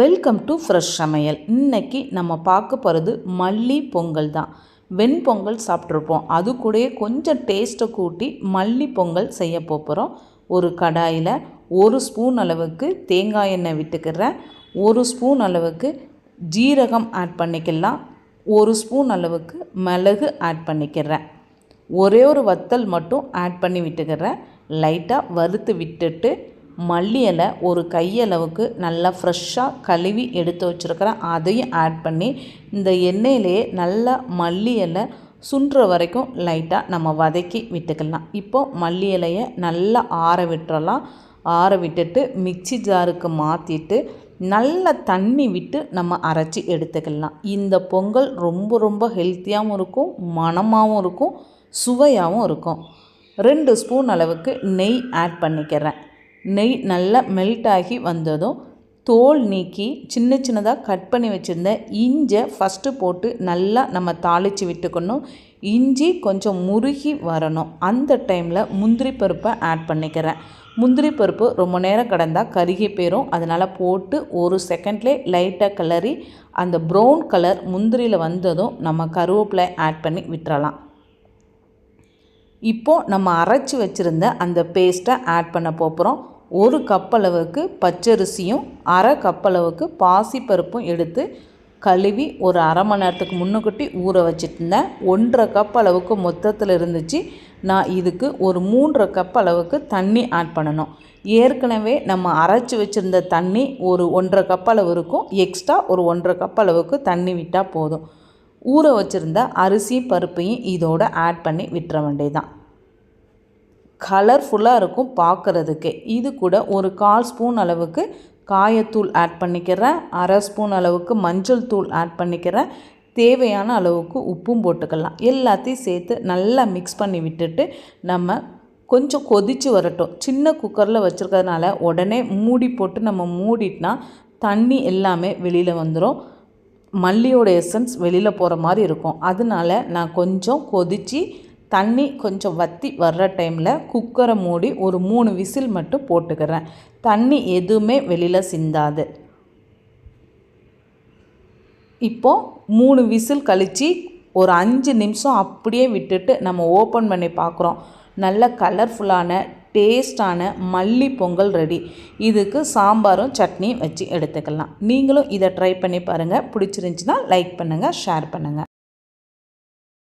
Welcome to fresh சமையல். இன்னைக்கு நம்ம பார்க்க போகிறது மல்லி பொங்கல் தான். வெண்பொங்கல் சாப்பிட்ருப்போம் அது கூடயே கொஞ்சம் டேஸ்ட்டை கூட்டி மல்லி பொங்கல் செய்ய போகிறோம் ஒரு கடாயில் ஒரு ஸ்பூன் அளவுக்கு தேங்காய் எண்ணெய் விட்டுக்கிறேன். ஒரு ஸ்பூன் அளவுக்கு ஜீரகம் ஆட் பண்ணிக்கலாம். ஒரு ஸ்பூன் அளவுக்கு மிளகு ஆட் பண்ணிக்கிறேன். ஒரே ஒரு வத்தல் மட்டும் ஆட் பண்ணி விட்டுக்கிறேன். லைட்டாக வறுத்து விட்டுட்டு மல்லி இலை ஒரு கையளவுக்கு நல்லா ஃப்ரெஷ்ஷாக கழுவி எடுத்து வச்சுருக்கிறேன் அதையும் ஆட் பண்ணி இந்த எண்ணெயிலேயே நல்லா மல்லி இலை சுண்டுற வரைக்கும் லைட்டாக நம்ம வதக்கி விட்டுக்கலாம். இப்போது மல்லி இலையை நல்லா ஆற விட்டுறலாம். ஆற விட்டுட்டு மிக்சி ஜாருக்கு மாற்றிட்டு நல்ல தண்ணி விட்டு நம்ம அரைச்சி எடுத்துக்கலாம். இந்த பொங்கல் ரொம்ப ரொம்ப ஹெல்த்தியாகவும் இருக்கும் மணமாகவும் இருக்கும் சுவையாகவும் இருக்கும். ரெண்டு ஸ்பூன் அளவுக்கு நெய் ஆட் பண்ணிக்கிறேன். நெய் நல்லா மெல்ட் ஆகி வந்ததும் தோல் நீக்கி சின்ன சின்னதாக கட் பண்ணி வச்சுருந்த இஞ்சை ஃபஸ்ட்டு போட்டு நல்லா நம்ம தாளித்து விட்டுக்கணும். இஞ்சி கொஞ்சம் முருகி வரணும். அந்த டைமில் முந்திரி பருப்பை ஆட் பண்ணிக்கிறேன். முந்திரி பருப்பு ரொம்ப நேரம் கடந்தால் கருகி போயிடும் அதனால் போட்டு ஒரு செகண்ட்லேயே லைட்டாக கிளறி அந்த ப்ரௌன் கலர் முந்திரியில் வந்ததும் நம்ம கருவேப்பிலை ஆட் பண்ணி விட்டுறலாம். இப்போது நம்ம அரைச்சி வச்சுருந்த அந்த பேஸ்ட்டை ஆட் பண்ண போகிறோம் ஒரு கப் அளவுக்கு பச்சரிசியும் அரை கப்பளவுக்கு பாசிப்பருப்பும் எடுத்து கழுவி ஒரு அரை மணி நேரத்துக்கு முன்னுக்குட்டி ஊற வச்சுருந்தேன் ஒன்றரை கப் அளவுக்கு மொத்தத்தில் இருந்துச்சு. நான் இதுக்கு ஒரு மூன்றரை கப் அளவுக்கு தண்ணி ஆட் பண்ணணும். ஏற்கனவே நம்ம அரைச்சி வச்சுருந்த தண்ணி ஒரு ஒன்றரை கப் அளவு இருக்கும். எக்ஸ்ட்ரா ஒரு ஒன்றரை கப் அளவுக்கு தண்ணி விட்டால் போதும். ஊற வச்சுருந்த அரிசி பருப்பையும் இதோடு ஆட் பண்ணி விட்டுற வேண்டியதான் கலர்ஃபுல்லாக இருக்கும் பார்க்குறதுக்கு இது கூட ஒரு கால் ஸ்பூன் அளவுக்கு காயத்தூள் ஆட் பண்ணிக்கிறேன். அரை ஸ்பூன் அளவுக்கு மஞ்சள் தூள் ஆட் பண்ணிக்கிறேன். தேவையான அளவுக்கு உப்பும் போட்டுக்கலாம். எல்லாத்தையும் சேர்த்து நல்லா மிக்ஸ் பண்ணி விட்டுட்டு நம்ம கொஞ்சம் கொதித்து வரட்டும். சின்ன குக்கரில் வச்சுருக்கிறதுனால உடனே மூடி போட்டு நம்ம மூடிட்டோன்னா தண்ணி எல்லாமே வெளியில் வந்துடும் மல்லியோட எசன்ஸ் வெளியில் போகிற மாதிரி இருக்கும். அதனால நான் கொஞ்சம் கொதித்து தண்ணி கொஞ்சம் வற்றி வர்ற டைமில் குக்கரை மூடி ஒரு மூணு விசில் மட்டும் போட்டுக்கிறேன். தண்ணி எதுவுமே வெளியில் சிந்தாது. இப்போது மூணு விசில் கழித்து ஒரு அஞ்சு நிமிஷம் அப்படியே விட்டுட்டு நம்ம ஓப்பன் பண்ணி பார்க்குறோம் நல்ல கலர்ஃபுல்லான டேஸ்டான மல்லி பொங்கல் ரெடி இதுக்கு சாம்பாரும் சட்னியும் வச்சு எடுத்துக்கலாம். நீங்களும் இதை ட்ரை பண்ணி பாருங்கள் பிடிச்சிருந்துச்சின்னா லைக் பண்ணுங்கள் ஷேர் பண்ணுங்கள்